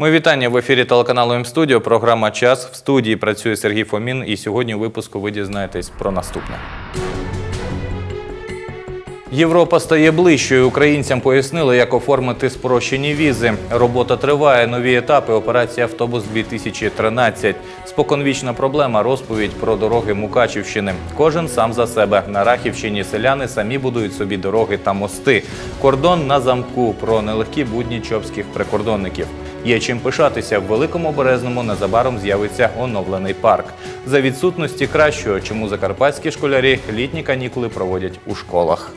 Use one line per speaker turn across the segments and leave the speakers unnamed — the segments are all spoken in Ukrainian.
Ми вітання в ефірі телеканалу М-студіо. Програма Час в студії працює Сергій Фомін. І сьогодні у випуску ви дізнаєтесь про наступне. Європа стає ближчою. Українцям пояснили, як оформити спрощені візи. Робота триває. Нові етапи. Операція Автобус 2013 Споконвічна проблема. Розповідь про дороги Мукачівщини. Кожен сам за себе. На Рахівщині селяни самі будують собі дороги та мости. Кордон на замку. Про нелегкі будні чопських прикордонників. Є чим пишатися. В Великому Березному незабаром з'явиться оновлений парк. За відсутності кращого, чому закарпатські школярі літні канікули проводять у школах.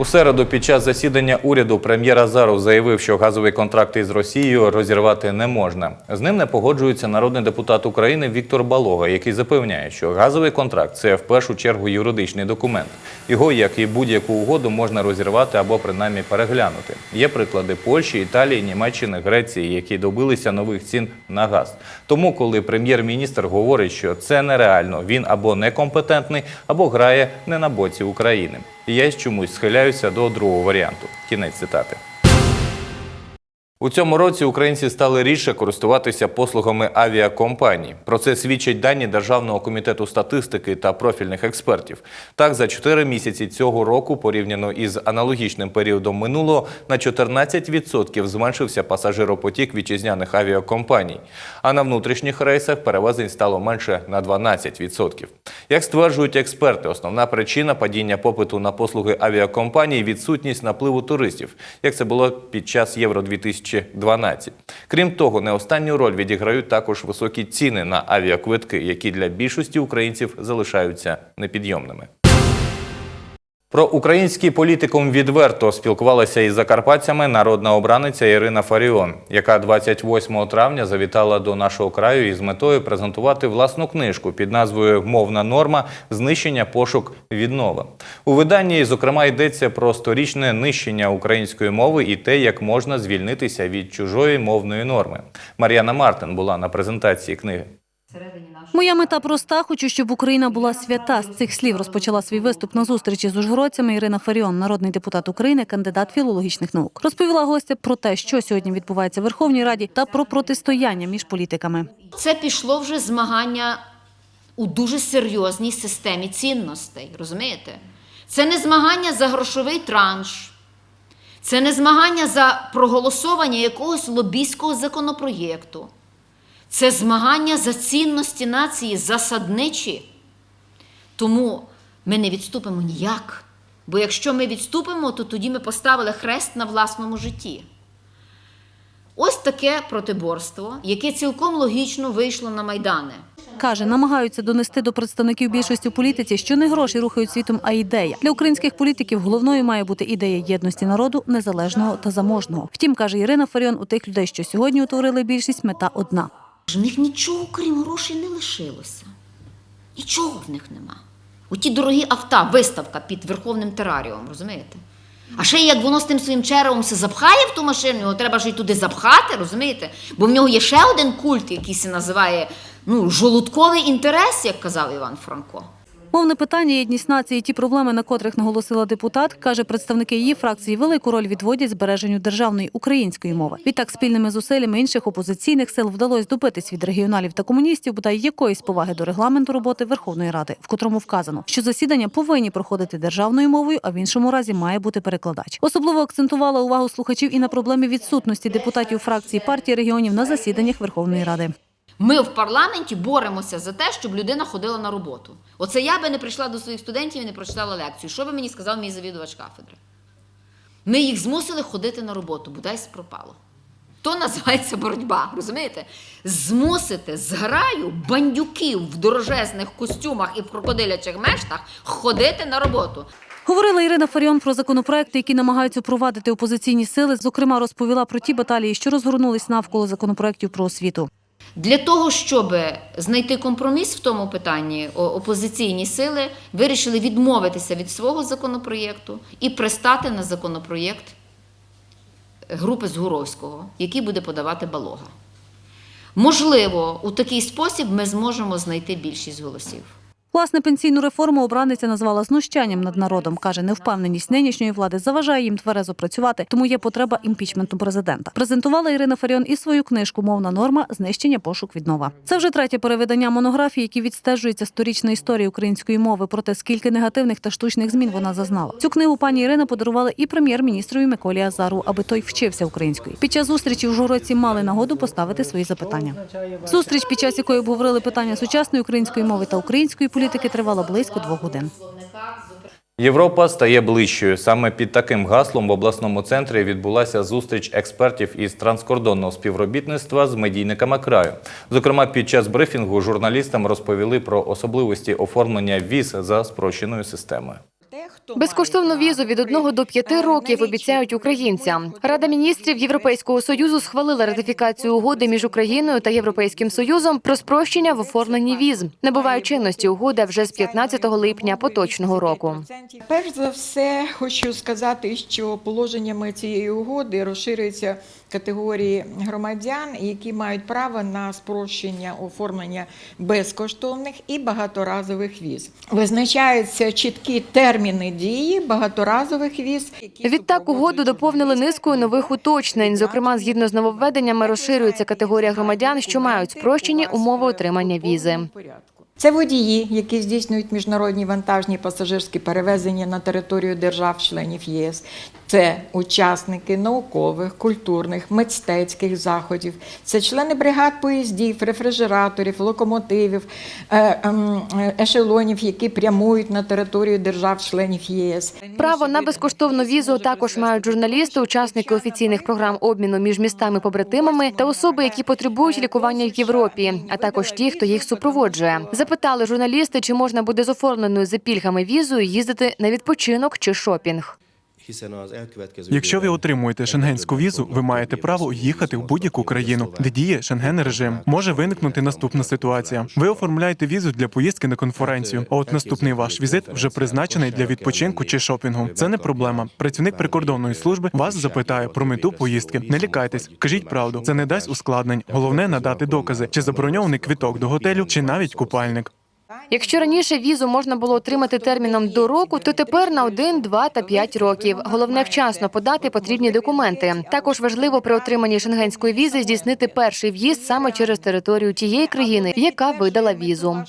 У середу під час засідання уряду прем'єр Азаров заявив, що газовий контракт із Росією розірвати не можна. З ним не погоджується народний депутат України Віктор Балога, який запевняє, що газовий контракт це в першу чергу юридичний документ. Його, як і будь-яку угоду, можна розірвати або принаймні переглянути. Є приклади Польщі, Італії, Німеччини, Греції, які добилися нових цін на газ. Тому, коли прем'єр-міністр говорить, що це нереально, він або некомпетентний, або грає не на боці України. Я чомусь схиляюся до другого варіанту. Кінець цитати. У цьому році українці стали рідше користуватися послугами авіакомпаній. Про це свідчать дані Державного комітету статистики та профільних експертів. Так, за 4 місяці цього року, порівняно із аналогічним періодом минулого, на 14% зменшився пасажиропотік вітчизняних авіакомпаній. А на внутрішніх рейсах перевезень стало менше на 12%. Як стверджують експерти, основна причина падіння попиту на послуги авіакомпаній – відсутність напливу туристів, як це було під час Євро 2012. Крім того, не останню роль відіграють також високі ціни на авіаквитки, які для більшості українців залишаються непідйомними. Про український політикум відверто спілкувалася із закарпатцями народна обраниця Ірина Фаріон, яка 28 травня завітала до нашого краю із метою презентувати власну книжку під назвою Мовна норма знищення пошук віднова. У виданні, зокрема, йдеться про сторічне нищення української мови і те, як можна звільнитися від чужої мовної норми. Мар'яна Мартин була на презентації книги.
Моя мета проста. Хочу, щоб Україна була свята. З цих слів розпочала свій виступ на зустрічі з ужгородцями Ірина Фаріон, народний депутат України, кандидат філологічних наук. Розповіла гостя про те, що сьогодні відбувається в Верховній Раді, та про протистояння між політиками.
Це пішло вже змагання у дуже серйозній системі цінностей. Розумієте? Це не змагання за грошовий транш, це не змагання за проголосування якогось лобійського законопроєкту. Це змагання за цінності нації, засадничі. Тому ми не відступимо ніяк. Бо якщо ми відступимо, то тоді ми поставили хрест на власному житті. Ось таке протиборство, яке цілком логічно вийшло на Майдани.
Каже, намагаються донести до представників більшості в політиці, що не гроші рухають світом, а ідея для українських політиків. Головною має бути ідея єдності народу, незалежного та заможного. Втім, каже Ірина Фаріон, у тих людей, що сьогодні утворили більшість, мета одна.
В них нічого, крім грошей, не лишилося. Нічого в них нема. Оті дорогі авто, виставка під верховним тераріумом, розумієте? А ще як воно з тим своїм черевом все запхає в ту машину, його треба ж і туди запхати, розумієте? Бо в нього є ще один культ, який се називає ну, жолудковий інтерес, як казав Іван Франко.
Мовне питання, єдність нації, ті проблеми, на котрих наголосила депутат, каже, представники її фракції велику роль відводять збереженню державної української мови. Відтак, спільними зусиллями інших опозиційних сил вдалося добитись від регіоналів та комуністів бодай якоїсь поваги до регламенту роботи Верховної Ради, в котрому вказано, що засідання повинні проходити державною мовою, а в іншому разі має бути перекладач. Особливо акцентувала увагу слухачів і на проблемі відсутності депутатів фракції партії регіонів на засіданнях Верховної Ради.
Ми в парламенті боремося за те, щоб людина ходила на роботу. Оце я би не прийшла до своїх студентів і не прочитала лекцію. Що би мені сказав мій завідувач кафедри? Ми їх змусили ходити на роботу, бодайсь пропало. То називається боротьба, розумієте? Змусити зграю бандюків в дорожезних костюмах і в крокодилячих мештах ходити на роботу.
Говорила Ірина Фаріон про законопроекти, які намагаються впровадити опозиційні сили. Зокрема, розповіла про ті баталії, що розгорнулись навколо законопроектів про освіту.
Для того, щоб знайти компроміс в тому питанні, опозиційні сили вирішили відмовитися від свого законопроєкту і пристати на законопроєкт групи Згуровського, який буде подавати Балога. Можливо, у такий спосіб ми зможемо знайти більшість голосів.
Власне, пенсійну реформу обраниця назвала знущанням над народом. каже, невпевненість нинішньої влади заважає їм тверезо працювати, тому є потреба імпічменту президента. Презентувала Ірина Фаріон і свою книжку Мовна норма знищення пошук віднова. Це вже третє перевидання монографії, які відстежується сторічна історія української мови про те, скільки негативних та штучних змін вона зазнала. Цю книгу пані Ірина подарувала і прем'єр-міністрові Миколі Азару, аби той вчився української. Під час зустрічі в журоці мали нагоду поставити свої запитання. Зустріч, під час якої обговорили питання сучасної української мови та української політики, тривала близько двох годин.
Європа стає ближчою. Саме під таким гаслом в обласному центрі відбулася зустріч експертів із транскордонного співробітництва з медійниками краю. Зокрема, під час брифінгу журналістам розповіли про особливості оформлення віз за спрощеною системою.
Безкоштовну візу від 1 до 5 років обіцяють українцям. Рада міністрів Європейського союзу схвалила ратифікацію угоди між Україною та Європейським Союзом про спрощення в оформленні віз. Набуває чинності угода вже з 15 липня поточного року.
Перш за все, хочу сказати, що положеннями цієї угоди розширюються категорії громадян, які мають право на спрощення оформлення безкоштовних і багаторазових віз. Визначаються чіткі терміни дії багаторазових віз.
Відтак угоду доповнили низкою нових уточнень. Зокрема, згідно з нововведеннями, розширюється категорія громадян, що мають спрощені умови отримання візи.
Це водії, які здійснюють міжнародні вантажні пасажирські перевезення на територію держав-членів єС. Це учасники наукових, культурних, мистецьких заходів. Це члени бригад поїздів, рефрижераторів, локомотивів, е, ем, е, ешелонів, які прямують на територію держав-членів ЄС.
Право на безкоштовну візу також мають журналісти, учасники офіційних програм обміну між містами-побратимами та особи, які потребують лікування в Європі, а також ті, хто їх супроводжує. Запитали журналісти, чи можна буде з оформленою за пільгами візою їздити на відпочинок чи шопінг.
Якщо ви отримуєте шенгенську візу, ви маєте право їхати в будь-яку країну, де діє шенген режим. Може виникнути наступна ситуація. Ви оформляєте візу для поїздки на конференцію. А от наступний ваш візит вже призначений для відпочинку чи шопінгу. Це не проблема. Працівник прикордонної служби вас запитає про мету поїздки. Не лякайтесь, кажіть правду. Це не дасть ускладнень. Головне надати докази, чи заброньований квіток до готелю, чи навіть купальник.
Якщо раніше візу можна було отримати терміном до року, то тепер на 1, 2 та 5 років. Головне вчасно подати потрібні документи. Також важливо при отриманні шенгенської візи здійснити перший в'їзд саме через територію тієї країни, яка видала візу.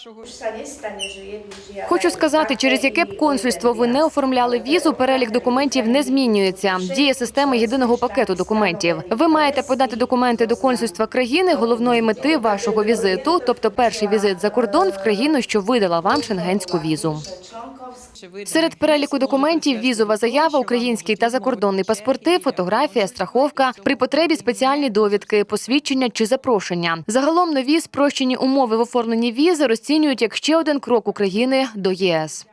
Хочу сказати, через яке б консульство ви не оформляли візу, перелік документів не змінюється. Діє система єдиного пакету документів. Ви маєте подати документи до консульства країни головної мети вашого візиту, тобто перший візит за кордон в країну, що видала вам шенгенську візу. Серед переліку документів візова заява, український та закордонний паспорти, фотографія, страховка, при потребі спеціальні довідки, посвідчення чи запрошення. Загалом нові спрощені умови в оформленні візи розцінюють як ще один крок України до ЄС.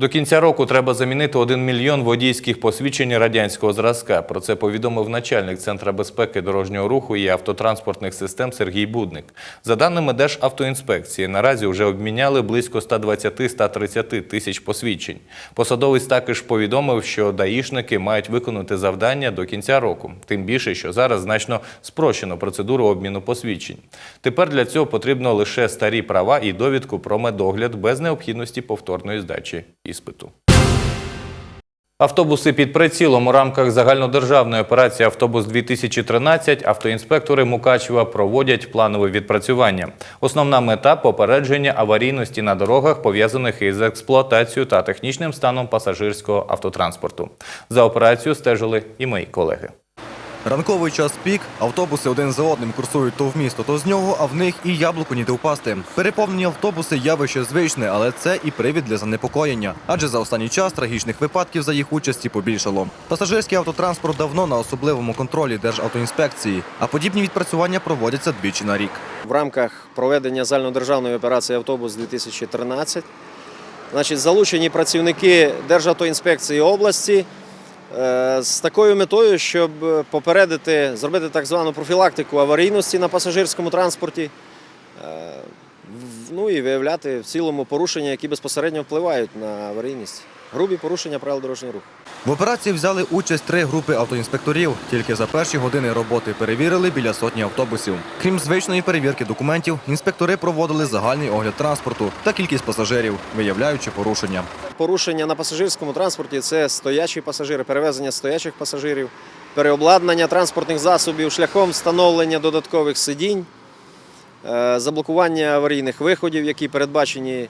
До кінця року треба замінити 1 мільйон водійських посвідчень радянського зразка. Про це повідомив начальник Центра безпеки дорожнього руху і автотранспортних систем Сергій Будник. За даними Державтоінспекції, наразі вже обміняли близько 120-130 тисяч посвідчень. Посадовець також повідомив, що даїшники мають виконати завдання до кінця року. Тим більше, що зараз значно спрощено процедуру обміну посвідчень. Тепер для цього потрібно лише старі права і довідку про медогляд без необхідності повторної здачі іспиту. Автобуси під прицілом у рамках загальнодержавної операції Автобус 2013 автоінспектори Мукачева проводять планове відпрацювання. Основна мета попередження аварійності на дорогах, пов'язаних із експлуатацією та технічним станом пасажирського автотранспорту. За операцією стежили і мої колеги.
Ранковий час пік, автобуси один за одним курсують то в місто, то з нього, а в них і яблуку ніде впасти. Переповнені автобуси явище звичне, але це і привід для занепокоєння. Адже за останній час трагічних випадків за їх участі побільшало. Пасажирський автотранспорт давно на особливому контролі Державтоінспекції, а подібні відпрацювання проводяться двічі на рік.
в рамках проведення загальнодержавної операції Автобус 2013 значить, залучені працівники Державтоінспекції області з такою метою, щоб попередити, зробити так звану профілактику аварійності на пасажирському транспорті, е, ну і виявляти в цілому порушення, які безпосередньо впливають на аварійність. Грубі порушення правил дорожнього руху.
В операції взяли участь три групи автоінспекторів. Тільки за перші години роботи перевірили біля сотні автобусів. Крім звичної перевірки документів, інспектори проводили загальний огляд транспорту та кількість пасажирів, виявляючи порушення.
Порушення на пасажирському транспорті це стоячі пасажири, перевезення стоячих пасажирів, переобладнання транспортних засобів шляхом встановлення додаткових сидінь, е, заблокування аварійних виходів, які передбачені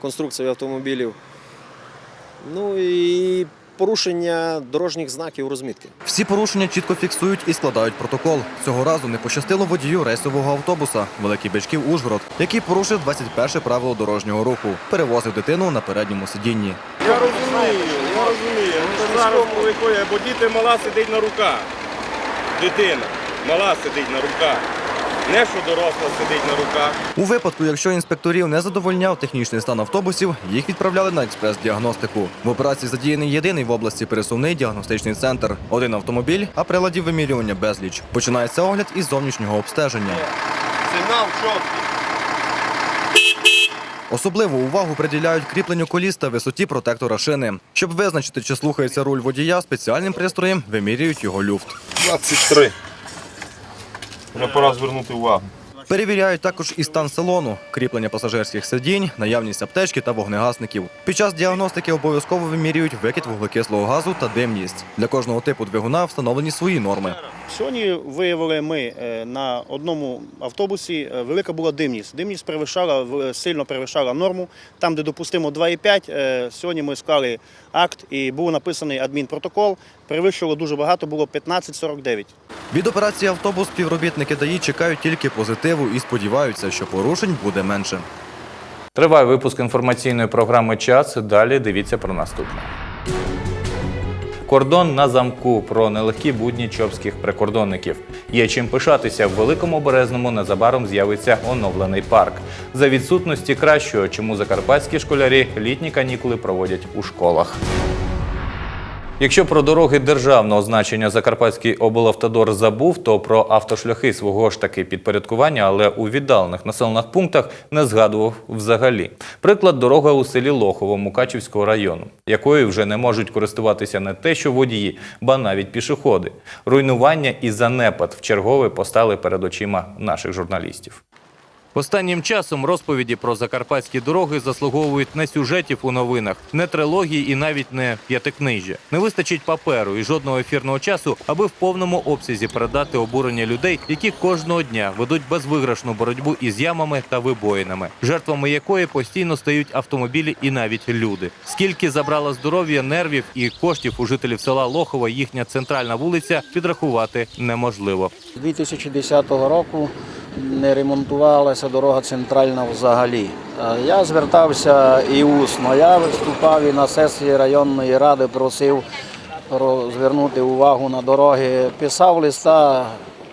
конструкцією автомобілів. Ну і порушення дорожніх знаків розмітки.
Всі порушення чітко фіксують і складають протокол. Цього разу не пощастило водію рейсового автобуса Великий Бичків Ужгород, який порушив 21 правило дорожнього руху. Перевозив дитину на передньому сидінні.
Я розумію, я розумію. Ну, то зараз виходить, бо діти мала сидить на руках. Дитина мала сидить на руках. Не що доросла сидить на руках.
У випадку, якщо інспекторів не задовольняв технічний стан автобусів, їх відправляли на експрес-діагностику. В операції задіяний єдиний в області пересувний діагностичний центр. Один автомобіль, а приладів вимірювання безліч. Починається огляд із зовнішнього обстеження.
Сигнал чіткий.
Особливу увагу приділяють кріпленню коліс та висоті протектора шини. Щоб визначити, чи слухається руль водія, спеціальним пристроєм вимірюють його люфт.
23. Вже пора звернути увагу.
Перевіряють також і стан салону, кріплення пасажирських сидінь, наявність аптечки та вогнегасників. Під час діагностики обов'язково вимірюють викид вуглекислого газу та димність. Для кожного типу двигуна встановлені свої норми.
Сьогодні виявили ми е, на одному автобусі е, велика була димність. Димність перевищала сильно перевищала норму. Там, де допустимо 2,5, е, сьогодні ми склали акт і був написаний адмінпротокол. Перевищувало дуже багато, було 15,49.
Від операції автобус співробітники ДАІ чекають тільки позитиву і сподіваються, що порушень буде менше.
Триває випуск інформаційної програми Час. Далі дивіться про наступне. Кордон на замку про нелегкі будні чопських прикордонників. Є чим пишатися в великому березному незабаром з'явиться оновлений парк. За відсутності кращого, чому закарпатські школярі літні канікули проводять у школах. Якщо про дороги державного значення Закарпатський облавтодор забув, то про автошляхи свого ж таки підпорядкування, але у віддалених населених пунктах не згадував взагалі. Приклад дорога у селі Лохово Мукачівського району, якою вже не можуть користуватися не те, що водії, ба навіть пішоходи. Руйнування і занепад в чергове постали перед очима наших журналістів. Останнім часом розповіді про закарпатські дороги заслуговують не сюжетів у новинах, не трилогії і навіть не п'ятикнижжя. Не вистачить паперу і жодного ефірного часу, аби в повному обсязі передати обурення людей, які кожного дня ведуть безвиграшну боротьбу із ямами та вибоїнами, жертвами якої постійно стають автомобілі і навіть люди. Скільки забрала здоров'я, нервів і коштів у жителів села Лохова їхня центральна вулиця підрахувати неможливо.
З 2010 року не ремонтувалася дорога центральна взагалі. Е, Я звертався і усно. Я виступав і на сесії районної ради, просив про- звернути увагу на дороги. Писав листа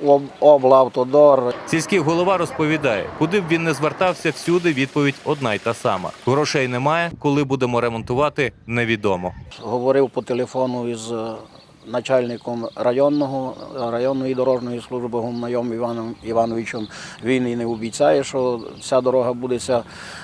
об- облавтодор.
Сільський голова розповідає, куди б він не звертався, всюди відповідь одна й та сама: грошей немає. Коли будемо ремонтувати, невідомо.
Говорив по телефону із е, начальником районного районної дорожньої служби Гумнайом Іваном Івановичем. Він і не обіцяє, що ця дорога будеться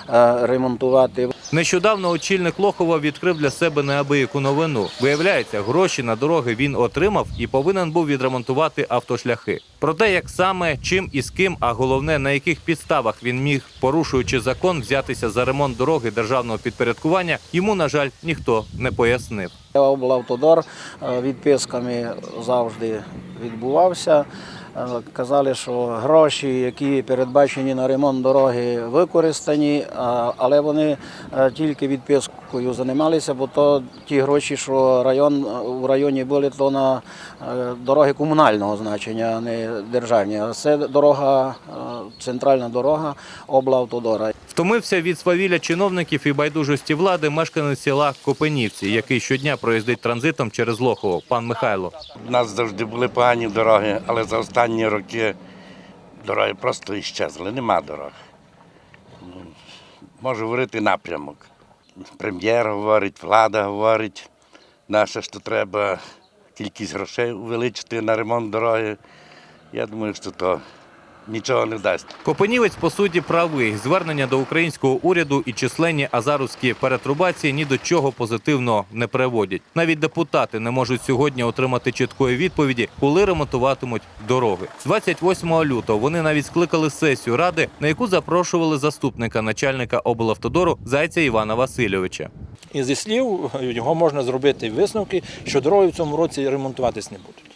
е, ремонтувати.
Нещодавно очільник Лохова відкрив для себе неабияку новину. Виявляється, гроші на дороги він отримав і повинен був відремонтувати автошляхи. Про те, як саме, чим і з ким, а головне на яких підставах він міг, порушуючи закон, взятися за ремонт дороги державного підпорядкування, йому на жаль ніхто не пояснив.
Облавтодор е, відписками завжди відбувався. Е, Казали, що гроші, які передбачені на ремонт дороги, використані, але вони е, тільки відпискою займалися, бо то ті гроші, що район у районі були, то на е, дороги комунального значення, а не державні. А це дорога, е, центральна дорога облавтодора.
Втомився від свавілля чиновників і байдужості влади мешканець села Копенівці, який щодня проїздить транзитом через Лохово. Пан Михайло.
У нас завжди були погані дороги, але за останні роки дороги просто іщезли, нема дорог. Ну, Можу говорити напрямок. Прем'єр говорить, влада говорить, наша що треба кількість грошей увеличити на ремонт дороги. Я думаю, що то нічого не дасть.
Копенівець по суті правий. Звернення до українського уряду і численні азаровські перетрубації ні до чого позитивного не приводять. Навіть депутати не можуть сьогодні отримати чіткої відповіді, коли ремонтуватимуть дороги. 28 лютого вони навіть скликали сесію ради, на яку запрошували заступника начальника облавтодору Зайця Івана Васильовича.
І зі слів його можна зробити висновки, що дороги в цьому році ремонтуватись не будуть.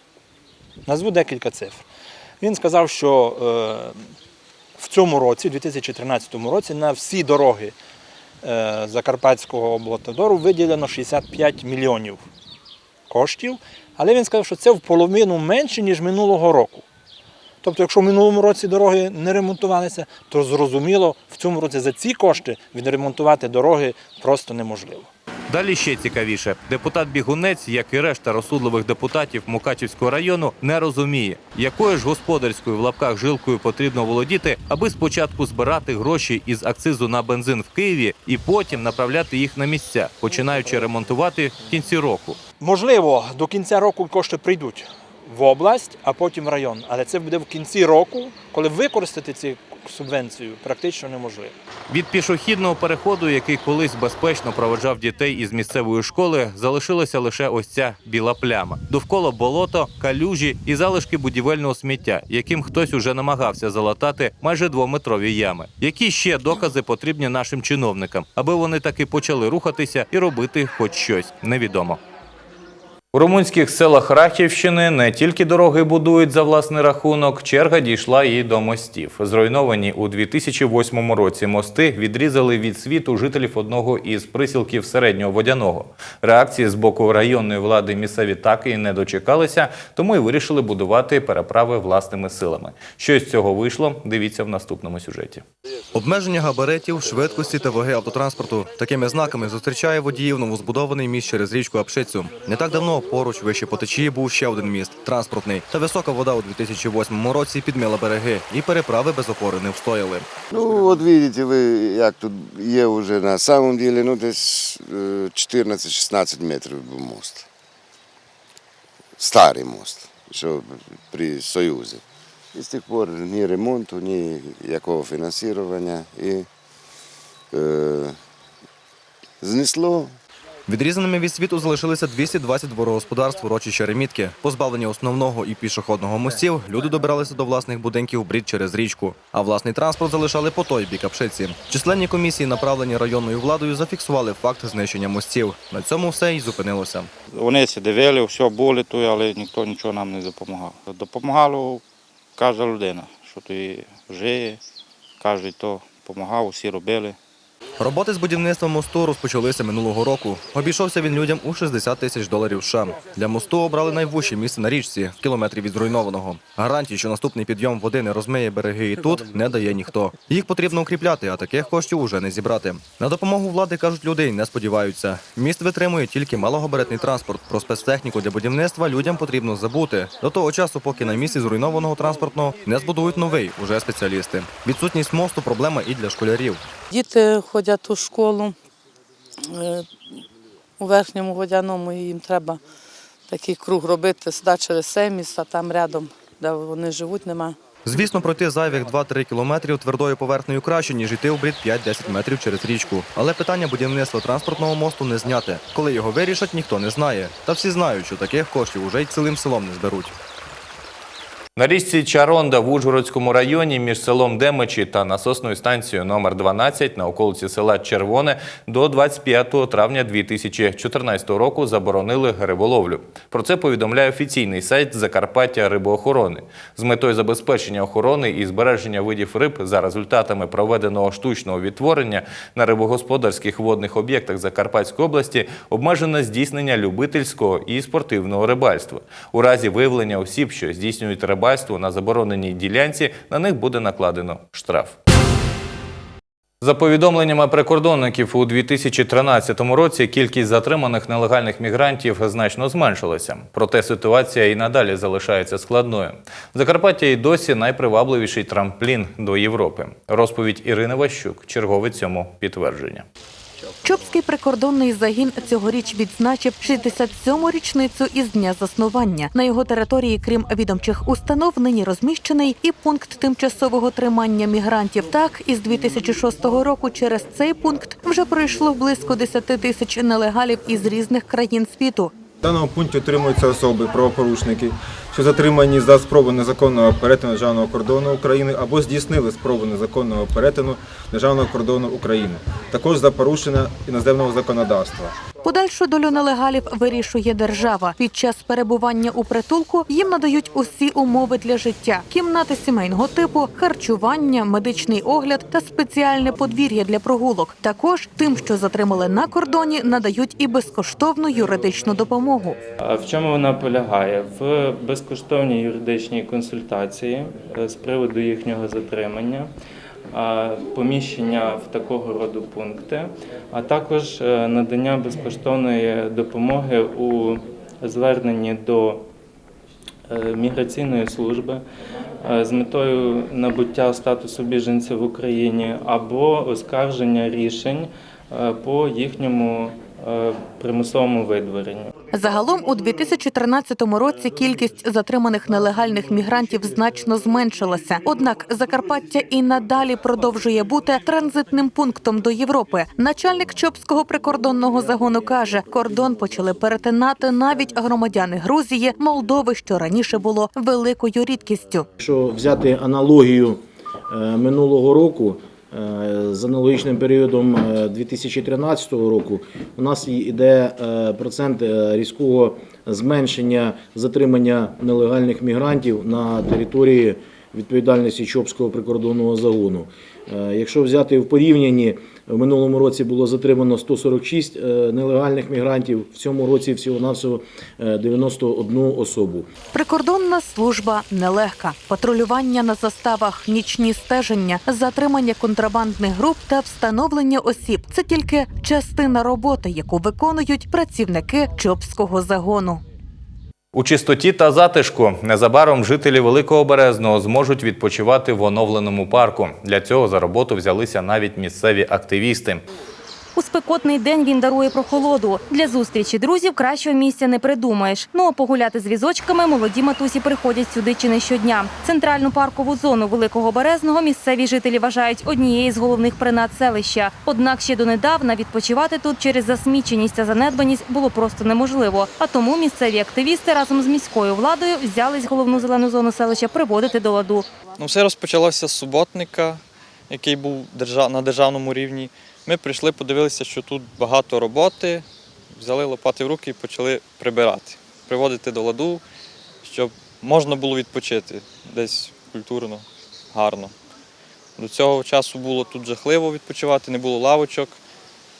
Назву декілька цифр. Він сказав, що е, в цьому році, 2013 році, на всі дороги е, Закарпатського облотодору виділено 65 мільйонів коштів, але він сказав, що це в половину менше, ніж минулого року. Тобто, якщо в минулому році дороги не ремонтувалися, то зрозуміло, в цьому році за ці кошти відремонтувати дороги просто неможливо.
Далі ще цікавіше. Депутат Бігунець, як і решта розсудливих депутатів Мукачівського району, не розуміє, якою ж господарською в лапках жилкою потрібно володіти, аби спочатку збирати гроші із акцизу на бензин в Києві і потім направляти їх на місця, починаючи ремонтувати в кінці року.
Можливо, до кінця року кошти прийдуть в область, а потім в район. Але це буде в кінці року, коли використати цю субвенцію практично неможливо.
Від пішохідного переходу, який колись безпечно проведжав дітей із місцевої школи, залишилася лише ось ця біла пляма. Довкола болото, калюжі і залишки будівельного сміття, яким хтось уже намагався залатати майже двометрові ями. Які ще докази потрібні нашим чиновникам, аби вони таки почали рухатися і робити хоч щось невідомо. У румунських селах Рахівщини не тільки дороги будують за власний рахунок, черга дійшла і до мостів. Зруйновані у 2008 році мости відрізали від світу жителів одного із присілків середнього водяного. Реакції з боку районної влади місцеві так і не дочекалися, тому і вирішили будувати переправи власними силами. Що з цього вийшло? Дивіться в наступному сюжеті.
Обмеження габаритів, швидкості та ваги автотранспорту такими знаками зустрічає водіїв новозбудований міст через річку Апшицю. Не так давно поруч вище по течії був ще один міст транспортний. Та висока вода у 2008 році підмила береги, і переправи без опори не встояли.
Ну, от бачите ви, як тут є вже на самом деле, ну десь е, 14-16 метрів був мост. Старий мост, що при Союзі. І з тих пор ні ремонту, ні якого фінансування. І е, знесло
Відрізаними від світу залишилися 220 дворогосподарств урочища Ремітки. Позбавлені основного і пішохідного мостів, люди добиралися до власних будинків брід через річку, а власний транспорт залишали по той бік Апшиці. Численні комісії, направлені районною владою, зафіксували факт знищення мостів. На цьому все і зупинилося.
Вони всі дивили, все були тут, але ніхто нічого нам не допомагав. Допомагала кожна людина, що тут жиє, кожен то допомагав, всі робили.
Роботи з будівництва мосту розпочалися минулого року. Обійшовся він людям у 60 тисяч доларів США. Для мосту обрали найвужче місце на річці в кілометрі від зруйнованого. Гарантії, що наступний підйом води не розмиє береги і тут, не дає ніхто. Їх потрібно укріпляти, а таких коштів уже не зібрати. На допомогу влади кажуть, людей не сподіваються. Міст витримує тільки малогабаритний транспорт. Про спецтехніку для будівництва людям потрібно забути до того часу, поки на місці зруйнованого транспортного не збудують новий уже спеціалісти. Відсутність мосту проблема і для школярів.
Діти ходять у школу е, у верхньому водяному, їм треба такий круг робити сюди через семіс, а там рядом, де вони живуть, нема.
Звісно, пройти зайвих 2-3 кілометрів твердою поверхнею краще, ніж йти в брід 5-10 метрів через річку. Але питання будівництва транспортного мосту не зняте. Коли його вирішать, ніхто не знає. Та всі знають, що таких коштів уже й цілим селом не зберуть.
На річці Чаронда в Ужгородському районі між селом Демичі та насосною станцією номер 12 на околиці села Червоне до 25 травня 2014 року заборонили риболовлю. Про це повідомляє офіційний сайт Закарпаття рибоохорони. З метою забезпечення охорони і збереження видів риб за результатами проведеного штучного відтворення на рибогосподарських водних об'єктах Закарпатської області обмежено здійснення любительського і спортивного рибальства. У разі виявлення осіб, що здійснюють рибальство на забороненій ділянці, на них буде накладено штраф. За повідомленнями прикордонників, у 2013 році кількість затриманих нелегальних мігрантів значно зменшилася. Проте ситуація і надалі залишається складною. Закарпаття і досі найпривабливіший трамплін до Європи. Розповідь Ірини Ващук. Чергове цьому підтвердження.
Чопський прикордонний загін цьогоріч відзначив 67-му річницю із дня заснування. На його території, крім відомчих установ, нині розміщений і пункт тимчасового тримання мігрантів. Так, із 2006 року через цей пункт вже пройшло близько 10 тисяч нелегалів із різних країн світу.
В даному пункті отримуються особи, правопорушники, що затримані за спробу незаконного перетину державного кордону України або здійснили спробу незаконного перетину державного кордону України, також за порушення іноземного законодавства.
Подальшу долю нелегалів вирішує держава. Під час перебування у притулку їм надають усі умови для життя: кімнати сімейного типу, харчування, медичний огляд та спеціальне подвір'я для прогулок. Також тим, що затримали на кордоні, надають і безкоштовну юридичну допомогу.
А в чому вона полягає? В безкоштовній юридичній консультації е, з приводу їхнього затримання, поміщення в такого роду пункти, а також е, надання безкоштовної допомоги у зверненні до е, міграційної служби з метою набуття статусу біженця в Україні або оскарження рішень по їхньому примусовому видворенню.
Загалом у 2013 році кількість затриманих нелегальних мігрантів значно зменшилася. Однак Закарпаття і надалі продовжує бути транзитним пунктом до Європи. Начальник Чопського прикордонного загону каже, кордон почали перетинати навіть громадяни Грузії, Молдови, що раніше було великою рідкістю.
Якщо взяти аналогію е, минулого року з аналогічним періодом е, 2013 року, у нас йде е, процент е, різкого зменшення затримання нелегальних мігрантів на території відповідальності Чопського прикордонного загону. Е, Якщо взяти в порівнянні, в минулому році було затримано 146 е, нелегальних мігрантів, в цьому році всього-навсього е, 91 особу.
Прикордонна служба нелегка. Патрулювання на заставах, нічні стеження, затримання контрабандних груп та встановлення осіб це тільки частина роботи, яку виконують працівники Чопського загону.
У чистоті та затишку незабаром жителі Великого Березного зможуть відпочивати в оновленому парку. Для цього за роботу взялися навіть місцеві активісти.
У спекотний день він дарує прохолоду. Для зустрічі друзів кращого місця не придумаєш. Ну а погуляти з візочками молоді матусі приходять сюди чи не щодня. Центральну паркову зону Великого Березного місцеві жителі вважають однією з головних принад селища. Однак ще донедавна відпочивати тут через засміченість та занедбаність було просто неможливо. А тому місцеві активісти разом з міською владою взялись головну зелену зону селища приводити до ладу.
Ну, все розпочалося з суботника, який був на державному рівні. Ми прийшли, подивилися, що тут багато роботи, взяли лопати в руки і почали прибирати, приводити до ладу, щоб можна було відпочити десь культурно, гарно. До цього часу було тут жахливо відпочивати, не було лавочок,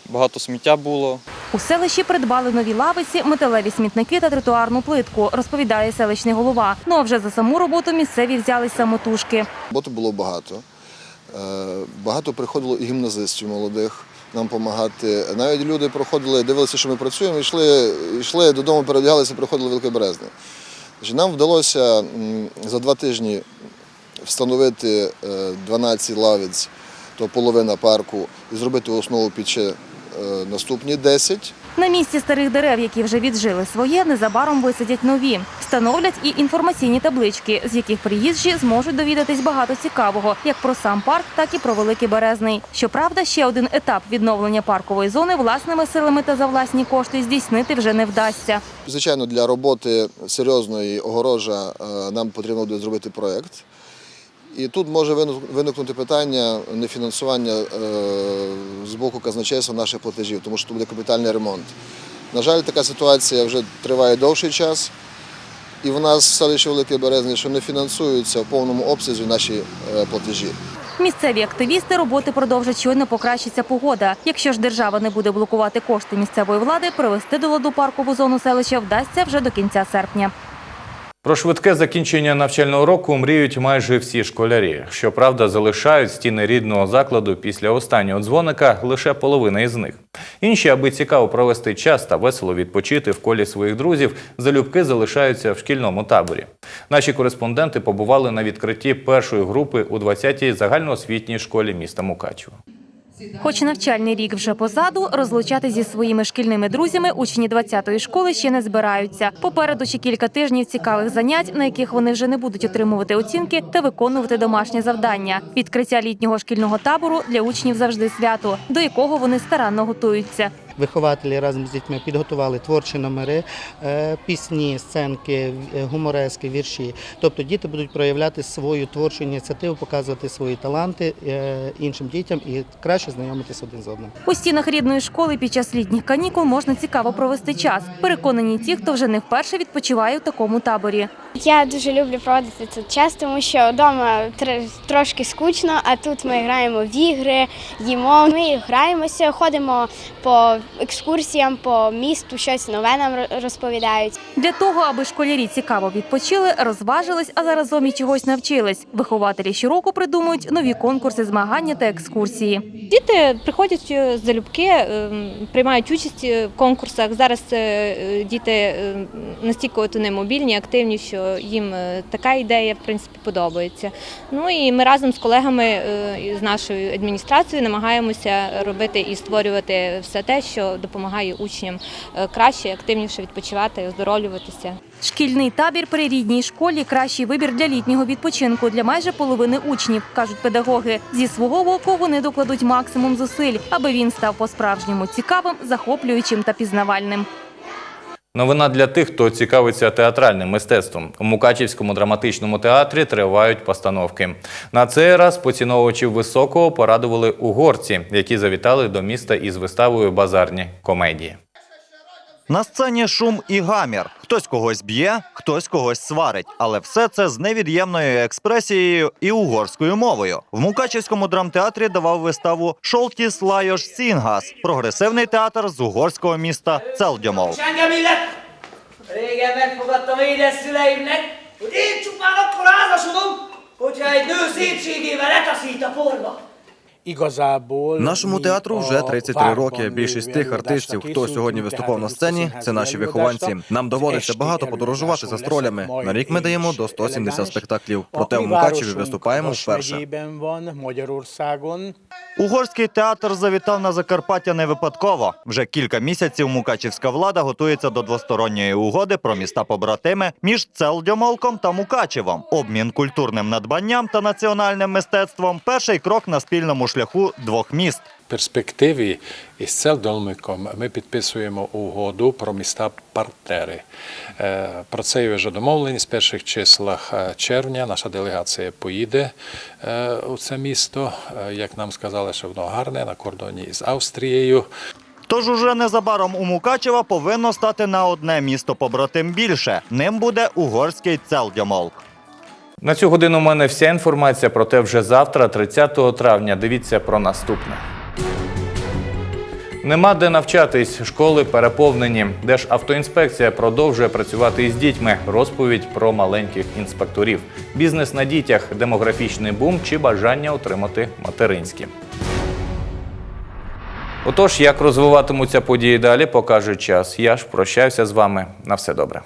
багато сміття було.
У селищі придбали нові лавиці, металеві смітники та тротуарну плитку, розповідає селищний голова. Ну а вже за саму роботу місцеві взялись самотужки.
Роботи було багато. Е, Багато приходило і гімназистів молодих нам допомагати. Навіть люди проходили, дивилися, що ми працюємо, йшли, йшли додому, переодягалися, приходили в Велике Березне. Нам вдалося за два тижні встановити е, 12 лавиць, то половина парку, і зробити основу під ще е, наступні 10.
На місці старих дерев, які вже віджили своє, незабаром висадять нові. Встановлять і інформаційні таблички, з яких приїжджі зможуть довідатись багато цікавого, як про сам парк, так і про Великий Березний. Щоправда, ще один етап відновлення паркової зони власними силами та за власні кошти здійснити вже не вдасться.
Звичайно, для роботи серйозної огорожа е, нам потрібно буде зробити проєкт. І тут може виникнути питання нефінансування е, з боку казначейства наших платежів, тому що тут буде капітальний ремонт. На жаль, така ситуація вже триває довший час, і в нас в селищі Великий Березний, що не фінансуються в повному обсязі наші е, платежі.
Місцеві активісти роботи продовжать щойно покращиться погода. Якщо ж держава не буде блокувати кошти місцевої влади, привести до ладу паркову зону селища вдасться вже до кінця серпня.
Про швидке закінчення навчального року мріють майже всі школярі. Щоправда, залишають стіни рідного закладу після останнього дзвоника лише половина із них. Інші, аби цікаво провести час та весело відпочити в колі своїх друзів, залюбки залишаються в шкільному таборі. Наші кореспонденти побували на відкритті першої групи у 20-й загальноосвітній школі міста Мукачево.
Хоч навчальний рік вже позаду, розлучати зі своїми шкільними друзями учні 20-ї школи ще не збираються. Попереду ще кілька тижнів цікавих занять, на яких вони вже не будуть отримувати оцінки та виконувати домашні завдання. Відкриття літнього шкільного табору для учнів завжди свято, до якого вони старанно готуються.
Вихователі разом з дітьми підготували творчі номери, е, пісні, сценки, е, гуморески, вірші. Тобто діти будуть проявляти свою творчу ініціативу, показувати свої таланти е, іншим дітям і краще знайомитися один з одним.
У стінах рідної школи під час літніх канікул можна цікаво провести час. Переконані ті, хто вже не вперше відпочиває в такому таборі.
Я дуже люблю проводити тут час, тому що вдома тр- трошки скучно, а тут ми граємо в ігри, їмо. Ми граємося, ходимо по екскурсіям, по місту, щось нове нам розповідають.
Для того, аби школярі цікаво відпочили, розважились, а заразом і чогось навчились. Вихователі щороку придумують нові конкурси, змагання та екскурсії.
Діти приходять е, залюбки, е, приймають участь в конкурсах. Зараз е, діти е, настільки от вони мобільні, активні, що їм е, така ідея в принципі подобається. Ну і ми разом з колегами е, з нашою адміністрацією намагаємося робити і створювати все те, що допомагає учням е, краще, активніше відпочивати, оздоровлюватися.
Шкільний табір при рідній школі кращий вибір для літнього відпочинку для майже половини учнів, кажуть педагоги. Зі свого боку вони докладуть максимум зусиль, аби він став по-справжньому цікавим, захоплюючим та пізнавальним.
Новина для тих, хто цікавиться театральним мистецтвом. У Мукачівському драматичному театрі тривають постановки. На цей раз поціновувачів високого порадували угорці, які завітали до міста із виставою базарні комедії.
На сцені шум і гамір. Хтось когось б'є, хтось когось сварить, але все це з невід'ємною експресією і угорською мовою. В Мукачівському драмтеатрі давав виставу Шолтіс Лайош Сінгас, прогресивний театр з угорського міста Целдьомов.
Нашому театру вже 33 роки. Більшість тих артистів, хто сьогодні виступав на сцені, це наші вихованці. Нам доводиться багато подорожувати за стролями. На рік ми даємо до 170 спектаклів. Проте в Мукачеві виступаємо вперше.
Угорський театр завітав на Закарпаття не випадково. Вже кілька місяців мукачівська влада готується до двосторонньої угоди про міста побратими між Целдьомолком та Мукачевом. Обмін культурним надбанням та національним мистецтвом перший крок на спільному шляху двох міст.
перспективі із Целдолмиком ми підписуємо угоду про міста партнери. Е, Про це є вже домовленість. В перших числах е, червня наша делегація поїде е, у це місто. Як нам сказали, що воно гарне на кордоні з Австрією.
Тож уже незабаром у Мукачева повинно стати на одне місто побратим більше. Ним буде угорський Целдьомолк.
На цю годину у мене вся інформація, проте вже завтра, 30 травня, дивіться про наступне. Нема де навчатись, школи переповнені. Державтоінспекція продовжує працювати із дітьми. Розповідь про маленьких інспекторів, бізнес на дітях, демографічний бум чи бажання отримати материнські. Отож, як розвиватимуться події далі, покаже час. Я ж прощаюся з вами. На все добре.